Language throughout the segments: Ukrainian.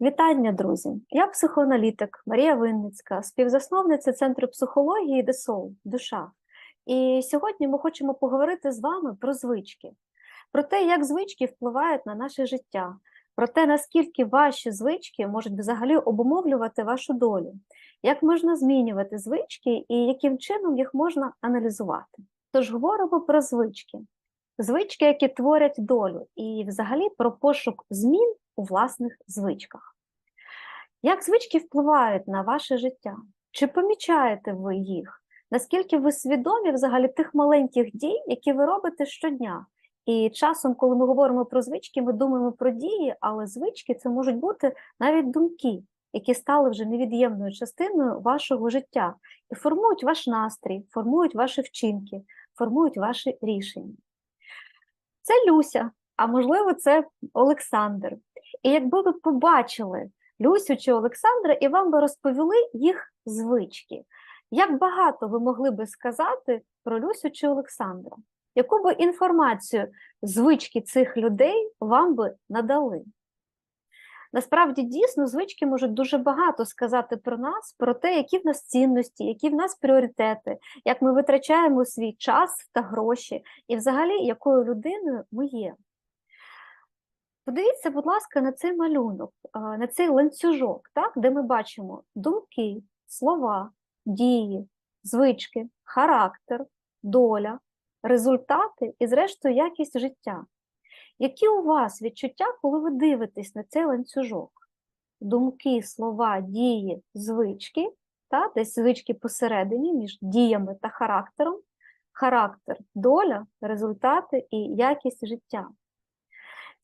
Вітання, друзі! Я психоаналітик Марія Винницька, співзасновниця Центру психології ДЕСОЛ Душа. І сьогодні ми хочемо поговорити з вами про звички, про те, як звички впливають на наше життя, про те, наскільки ваші звички можуть взагалі обумовлювати вашу долю, як можна змінювати звички і яким чином їх можна аналізувати. Тож говоримо про звички, звички, які творять долю, і взагалі про пошук змін у власних звичках. Як звички впливають на ваше життя? Чи помічаєте ви їх? Наскільки ви свідомі взагалі тих маленьких дій, які ви робите щодня? І часом, коли ми говоримо про звички, ми думаємо про дії, але звички це можуть бути навіть думки, які стали вже невід'ємною частиною вашого життя і формують ваш настрій, формують ваші вчинки, формують ваші рішення. Це Люся, а можливо, це Олександр. І якби ви побачили Люсю чи Олександра, і вам би розповіли їх звички, як багато ви могли би сказати про Люсю чи Олександра? Яку би інформацію звички цих людей вам би надали? Насправді, дійсно, звички можуть дуже багато сказати про нас, про те, які в нас цінності, які в нас пріоритети, як ми витрачаємо свій час та гроші, і взагалі, якою людиною ми є. Подивіться, будь ласка, на цей малюнок, на цей ланцюжок, так, де ми бачимо думки, слова, дії, звички, характер, доля, результати і, зрештою, якість життя. Які у вас відчуття, коли ви дивитесь на цей ланцюжок? Думки, слова, дії, звички, та, десь звички посередині між діями та характером, характер, доля, результати і якість життя.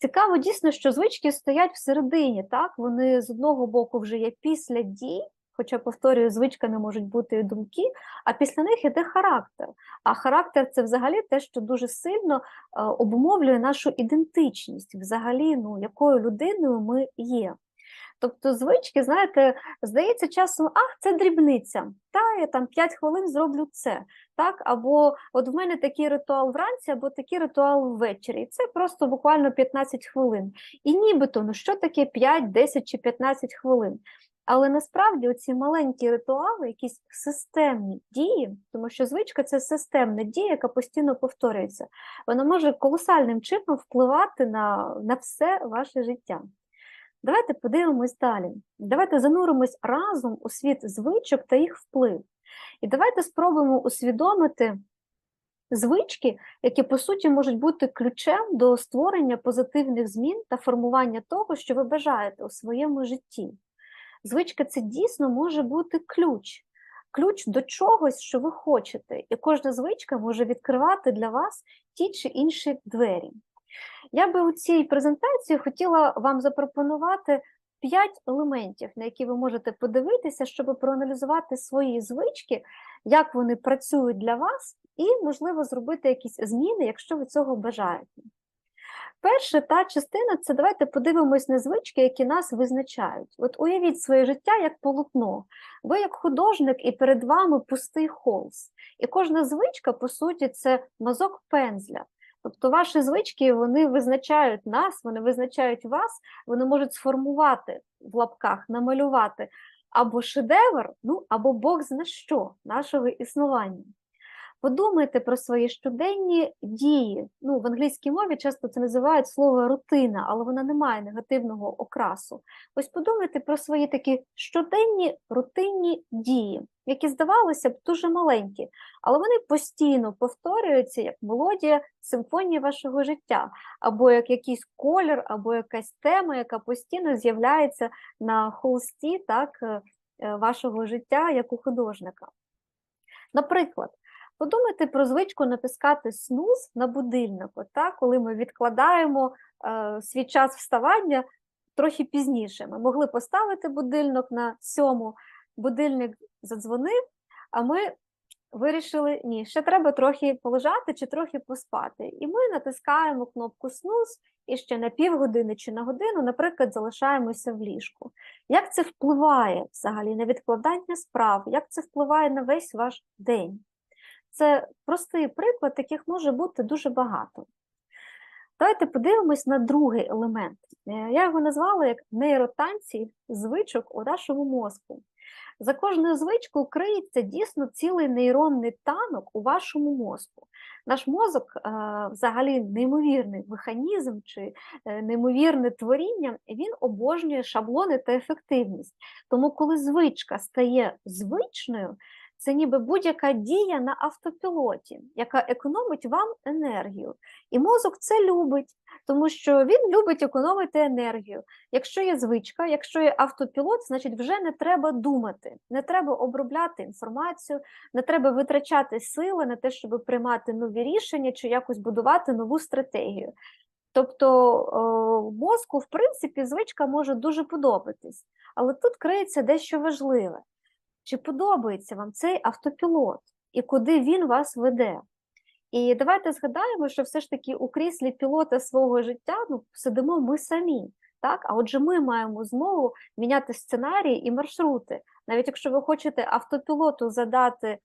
Цікаво дійсно, що звички стоять всередині, так? Вони з одного боку вже є після дій, хоча, повторюю, звичками можуть бути і думки, а після них іде характер. А характер це взагалі те, що дуже сильно е, обумовлює нашу ідентичність, взагалі, ну, якою людиною ми є. Тобто звички, знаєте, здається, часом, ах, це дрібниця, та я там 5 хвилин зроблю це. так, Або от в мене такий ритуал вранці, або такий ритуал ввечері. І це просто буквально 15 хвилин. І нібито, ну що таке 5, 10 чи 15 хвилин? Але насправді оці маленькі ритуали, якісь системні дії, тому що звичка це системна дія, яка постійно повторюється, вона може колосальним чином впливати на, на все ваше життя. Давайте подивимось далі. Давайте зануримось разом у світ звичок та їх вплив. І давайте спробуємо усвідомити звички, які, по суті, можуть бути ключем до створення позитивних змін та формування того, що ви бажаєте у своєму житті. Звичка це дійсно може бути ключ, ключ до чогось, що ви хочете, і кожна звичка може відкривати для вас ті чи інші двері. Я би у цій презентації хотіла вам запропонувати п'ять елементів, на які ви можете подивитися, щоб проаналізувати свої звички, як вони працюють для вас, і, можливо, зробити якісь зміни, якщо ви цього бажаєте. Перша та частина це давайте подивимось на звички, які нас визначають. От уявіть своє життя як полотно. Ви як художник, і перед вами пустий холст. І кожна звичка, по суті, це мазок пензля. Тобто ваші звички вони визначають нас, вони визначають вас, вони можуть сформувати в лапках, намалювати або шедевр, ну або Бог зна що нашого існування. Подумайте про свої щоденні дії. Ну, В англійській мові часто це називають слово рутина, але вона не має негативного окрасу. Ось подумайте про свої такі щоденні рутинні дії, які здавалося б дуже маленькі, але вони постійно повторюються як мелодія симфонії вашого життя, або як якийсь колір, або якась тема, яка постійно з'являється на холсті так, е, вашого життя як у художника. Наприклад, Подумайте про звичку натискати снуз на будильнику, так? коли ми відкладаємо е, свій час вставання трохи пізніше. Ми могли поставити будильник на сьому, будильник задзвонив, а ми вирішили, ні, ще треба трохи полежати чи трохи поспати. І ми натискаємо кнопку снуз і ще на півгодини чи на годину, наприклад, залишаємося в ліжку. Як це впливає взагалі на відкладання справ, як це впливає на весь ваш день? Це простий приклад, таких може бути дуже багато. Давайте подивимось на другий елемент. Е, Я його назвала як нейротанці звичок у нашому мозку. За кожною звичкою криється дійсно цілий нейронний танок у вашому мозку. Наш мозок е, взагалі неймовірний механізм чи е, неймовірне творіння, він обожнює шаблони та ефективність. Тому, коли звичка стає звичною, це ніби будь-яка дія на автопілоті, яка економить вам енергію. І мозок це любить, тому що він любить економити енергію. Якщо є звичка, якщо є автопілот, значить вже не треба думати, не треба обробляти інформацію, не треба витрачати сили на те, щоб приймати нові рішення чи якось будувати нову стратегію. Тобто мозку, в принципі, звичка може дуже подобатись, але тут криється дещо важливе. Чи подобається вам цей автопілот і куди він вас веде? І давайте згадаємо, що все ж таки у кріслі пілота свого життя ну, сидимо ми самі. Так? А отже, ми маємо змогу міняти сценарії і маршрути. Навіть якщо ви хочете автопілоту задати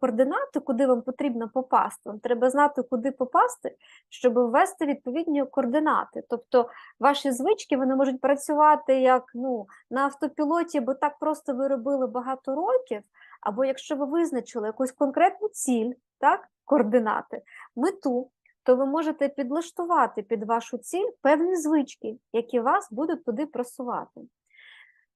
координати, куди вам потрібно попасти, вам треба знати, куди попасти, щоб ввести відповідні координати. Тобто ваші звички вони можуть працювати як ну, на автопілоті, бо так просто ви робили багато років, або якщо ви визначили якусь конкретну ціль, так, координати, мету, то ви можете підлаштувати під вашу ціль певні звички, які вас будуть туди просувати.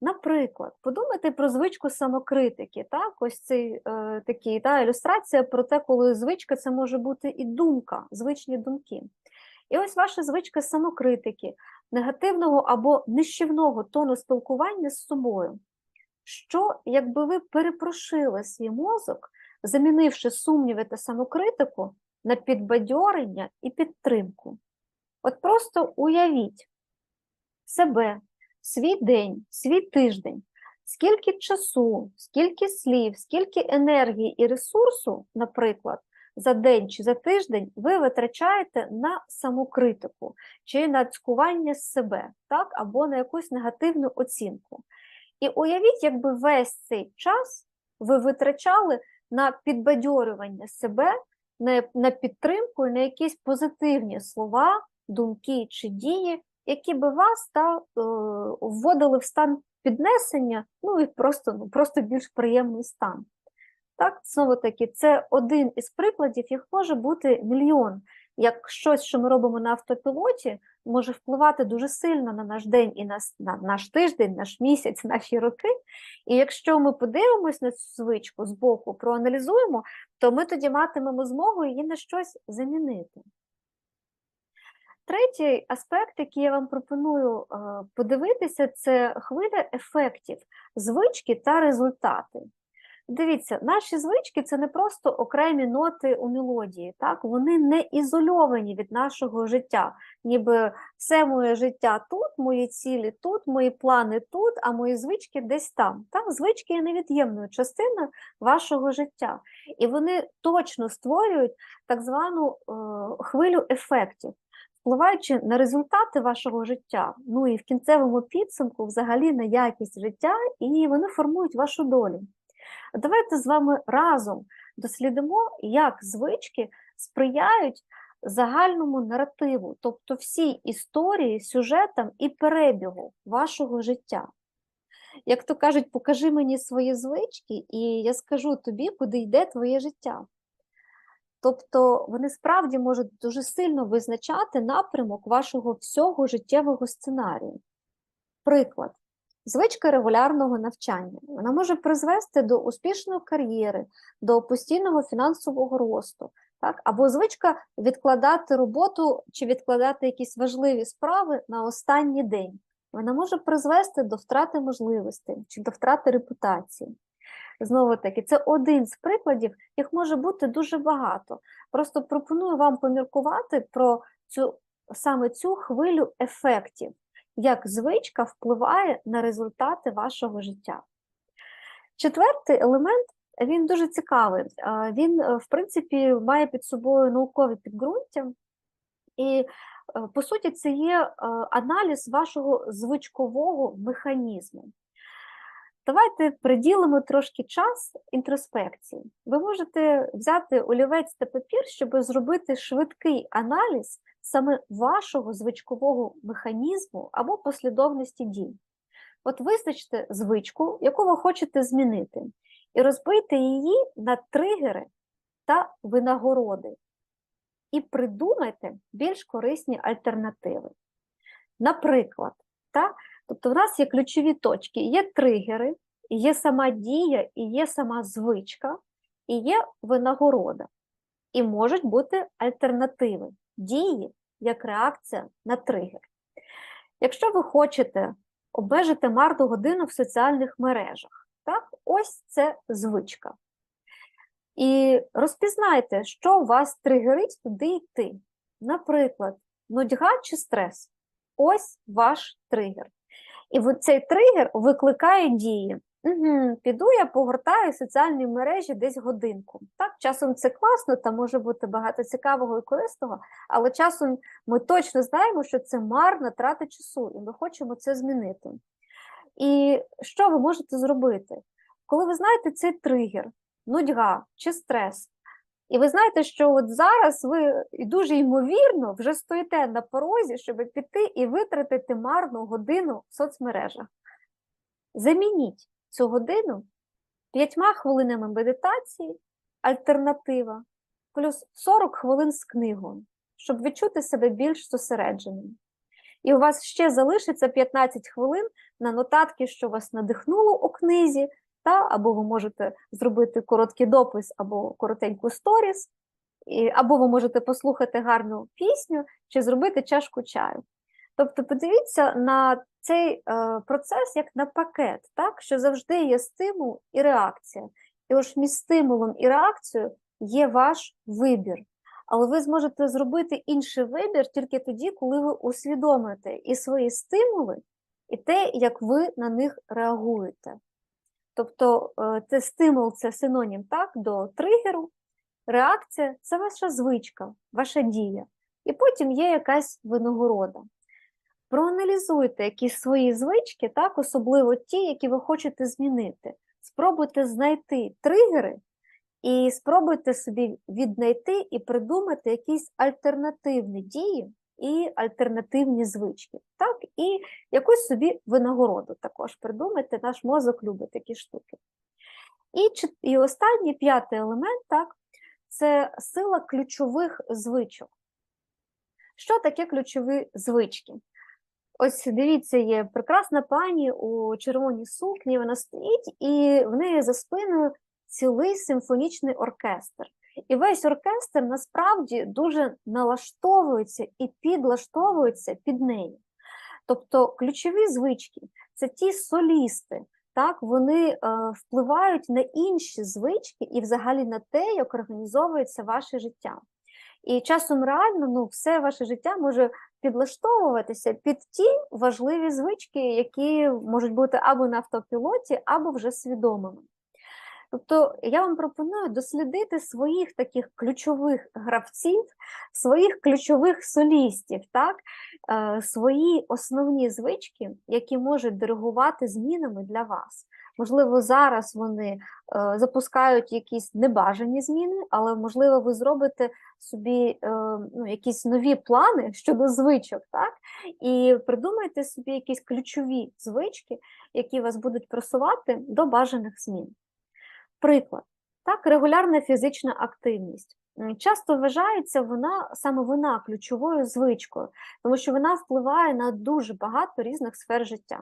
Наприклад, подумайте про звичку самокритики. Так? Ось цей е, такий, та, ілюстрація про те, коли звичка це може бути і думка, звичні думки. І ось ваша звичка самокритики, негативного або нищівного тону спілкування з собою. Що, якби ви перепрошили свій мозок, замінивши сумніви та самокритику на підбадьорення і підтримку? От просто уявіть себе, свій день, свій тиждень, скільки часу, скільки слів, скільки енергії і ресурсу, наприклад, за день чи за тиждень ви витрачаєте на самокритику чи на цькування з себе, так, або на якусь негативну оцінку. І уявіть, якби весь цей час ви витрачали на підбадьорювання себе, на, підтримку на якісь позитивні слова, думки чи дії, які би вас та, е, вводили в стан піднесення, ну і просто, ну, просто більш приємний стан. Так, знову таки, це один із прикладів, їх може бути мільйон. Як щось, що ми робимо на автопілоті, може впливати дуже сильно на наш день і на, на наш тиждень, наш місяць, наші роки. І якщо ми подивимось на цю звичку з боку, проаналізуємо, то ми тоді матимемо змогу її на щось замінити. Третій аспект, який я вам пропоную е, подивитися, це хвиля ефектів, звички та результати. Дивіться, наші звички це не просто окремі ноти у мелодії, так? вони не ізольовані від нашого життя. Ніби все моє життя тут, мої цілі тут, мої плани тут, а мої звички десь там. Так? Звички є невід'ємною частиною вашого життя. І вони точно створюють так звану е, хвилю ефектів. Впливаючи на результати вашого життя, ну і в кінцевому підсумку, взагалі на якість життя, і вони формують вашу долю. Давайте з вами разом дослідимо, як звички сприяють загальному наративу, тобто всій історії, сюжетам і перебігу вашого життя. Як то кажуть, покажи мені свої звички, і я скажу тобі, куди йде твоє життя. Тобто вони справді можуть дуже сильно визначати напрямок вашого всього життєвого сценарію. Приклад. Звичка регулярного навчання. Вона може призвести до успішної кар'єри, до постійного фінансового росту, так? або звичка відкладати роботу чи відкладати якісь важливі справи на останній день. Вона може призвести до втрати можливостей чи до втрати репутації. Знову таки, це один з прикладів, їх може бути дуже багато. Просто пропоную вам поміркувати про цю саме цю хвилю ефектів як звичка впливає на результати вашого життя. Четвертий елемент він дуже цікавий. Він, е, в принципі, має під собою наукове підґрунтя, і, е, по суті, це є е, аналіз вашого звичкового механізму. Давайте приділимо трошки час інтроспекції. Ви можете взяти олівець та папір, щоб зробити швидкий аналіз саме вашого звичкового механізму або послідовності дій. От визначте звичку, яку ви хочете змінити, і розбийте її на тригери та винагороди. І придумайте більш корисні альтернативи. Наприклад, та, тобто в нас є ключові точки, є тригери, є сама дія, і є сама звичка, і є винагорода. І можуть бути альтернативи дії як реакція на тригер. Якщо ви хочете обмежити марну годину в соціальних мережах, так, ось це звичка. І розпізнайте, що вас тригерить туди йти. Наприклад, нудьга чи стрес ось ваш тригер. І цей тригер викликає дії. Угу, Піду я погортаю соціальні мережі десь годинку. Так, часом це класно, там може бути багато цікавого і корисного, але часом ми точно знаємо, що це марна трата часу, і ми хочемо це змінити. І що ви можете зробити? Коли ви знаєте цей тригер, нудьга чи стрес, і ви знаєте, що от зараз ви дуже ймовірно вже стоїте на порозі, щоб піти і витратити марну годину в соцмережах. Замініть цю годину п'ятьма хвилинами медитації, альтернатива, плюс 40 хвилин з книгою, щоб відчути себе більш зосередженим. І у вас ще залишиться 15 хвилин на нотатки, що вас надихнуло у книзі, та, або ви можете зробити короткий допис або коротеньку сторіс, або ви можете послухати гарну пісню чи зробити чашку чаю. Тобто, подивіться на цей е, процес як на пакет, так, що завжди є стимул і реакція. І ось між стимулом і реакцією є ваш вибір. Але ви зможете зробити інший вибір тільки тоді, коли ви усвідомите і свої стимули, і те, як ви на них реагуєте. Тобто е, це стимул це синонім так, до тригеру, реакція це ваша звичка, ваша дія. І потім є якась винагорода. Проаналізуйте якісь свої звички, так, особливо ті, які ви хочете змінити. Спробуйте знайти тригери і спробуйте собі віднайти і придумати якісь альтернативні дії і альтернативні звички. Так? І якусь собі винагороду також придумайте, наш мозок любить такі штуки. І і останній п'ятий елемент так, це сила ключових звичок. Що таке ключові звички? Ось дивіться, є прекрасна пані у червоній сукні, вона стоїть, і в неї за спиною цілий симфонічний оркестр. І весь оркестр насправді дуже налаштовується і підлаштовується під неї. Тобто ключові звички це ті солісти, так, вони е, впливають на інші звички і взагалі на те, як організовується ваше життя. І часом реально ну, все ваше життя може підлаштовуватися під ті важливі звички, які можуть бути або на автопілоті, або вже свідомими. Тобто я вам пропоную дослідити своїх таких ключових гравців, своїх ключових солістів, так? Е, свої основні звички, які можуть диригувати змінами для вас. Можливо, зараз вони е, запускають якісь небажані зміни, але можливо, ви зробите собі е, ну, якісь нові плани щодо звичок, так? І придумайте собі якісь ключові звички, які вас будуть просувати до бажаних змін. Приклад, так, регулярна фізична активність. Часто вважається вона саме вона ключовою звичкою, тому що вона впливає на дуже багато різних сфер життя.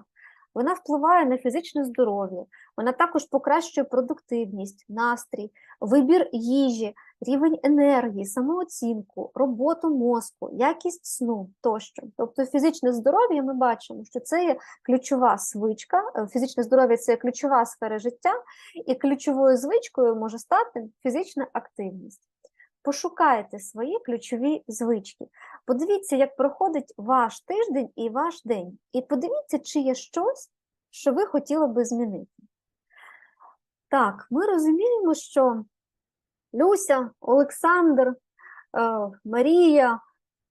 Вона впливає на фізичне здоров'я, вона також покращує продуктивність, настрій, вибір їжі, рівень енергії, самооцінку, роботу мозку, якість сну тощо. Тобто фізичне здоров'я ми бачимо, що це є ключова звичка, е, фізичне здоров'я це ключова сфера життя, і ключовою звичкою може стати фізична активність. Пошукайте свої ключові звички. Подивіться, як проходить ваш тиждень і ваш день. І подивіться, чи є щось, що ви хотіли би змінити. Так, ми розуміємо, що Люся, Олександр, е, Марія,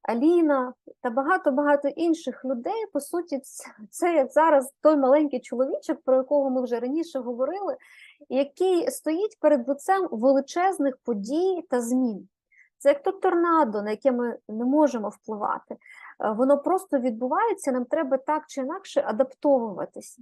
Аліна та багато-багато інших людей. По суті, це як зараз той маленький чоловічок, про якого ми вже раніше говорили, який стоїть перед лицем величезних подій та змін. Це як то торнадо, на яке ми не можемо впливати. Е, Воно просто відбувається, нам треба так чи інакше адаптовуватися.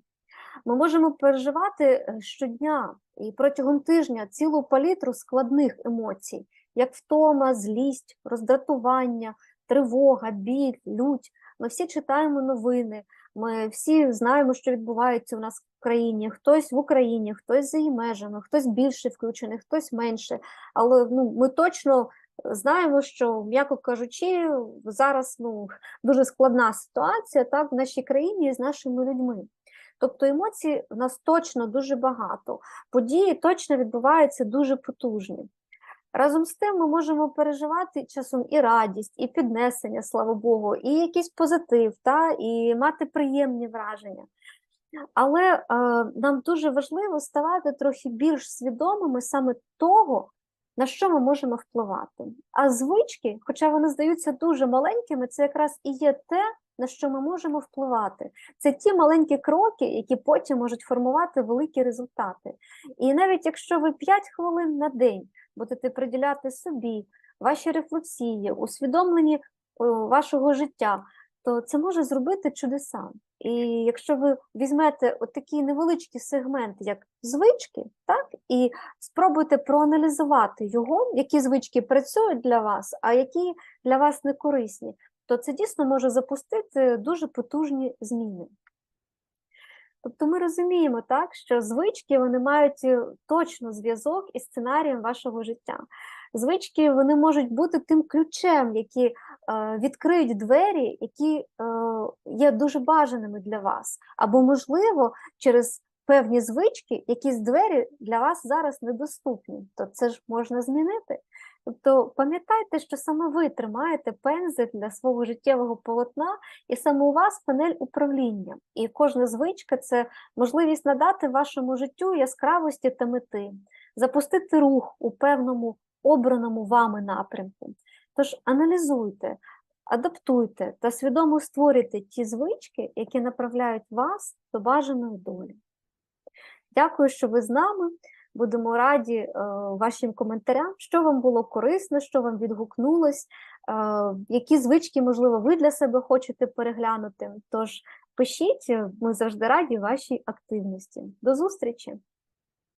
Ми можемо переживати е, щодня і протягом тижня цілу палітру складних емоцій, як втома, злість, роздратування, тривога, біль, лють. Ми всі читаємо новини, ми всі знаємо, що відбувається у нас в країні. Хтось в Україні, хтось за її межами, хтось більше включений, хтось менше. Але ну, ми точно знаємо, що, м'яко кажучи, зараз ну, дуже складна ситуація так, в нашій країні з нашими людьми. Тобто емоцій в нас точно дуже багато, події точно відбуваються дуже потужні. Разом з тим ми можемо переживати часом і радість, і піднесення, слава Богу, і якийсь позитив, та, і мати приємні враження. Але е, нам дуже важливо ставати трохи більш свідомими саме того, на що ми можемо впливати. А звички, хоча вони здаються дуже маленькими, це якраз і є те, на що ми можемо впливати. Це ті маленькі кроки, які потім можуть формувати великі результати. І навіть якщо ви 5 хвилин на день будете приділяти собі, ваші рефлексії, усвідомлені вашого життя, то це може зробити чудеса. І якщо ви візьмете такий невеличкий сегмент, як звички, так, і спробуйте проаналізувати його, які звички працюють для вас, а які для вас не корисні, то це дійсно може запустити дуже потужні зміни. Тобто ми розуміємо, так, що звички вони мають е, точно зв'язок із сценарієм вашого життя. Звички вони можуть бути тим ключем, які е, відкриють двері, які е, є дуже бажаними для вас. Або, можливо, через певні звички якісь двері для вас зараз недоступні. То це ж можна змінити. Тобто пам'ятайте, що саме ви тримаєте пензель для свого життєвого полотна, і саме у вас панель управління. І кожна звичка це можливість надати вашому життю яскравості та мети, запустити рух у певному обраному вами напрямку. Тож аналізуйте, адаптуйте та свідомо створюйте ті звички, які направляють вас до бажаної долі. Дякую, що ви з нами. Будемо раді е, вашим коментарям, що вам було корисно, що вам відгукнулось, е, які звички, можливо, ви для себе хочете переглянути. Тож пишіть, ми завжди раді вашій активності. До зустрічі!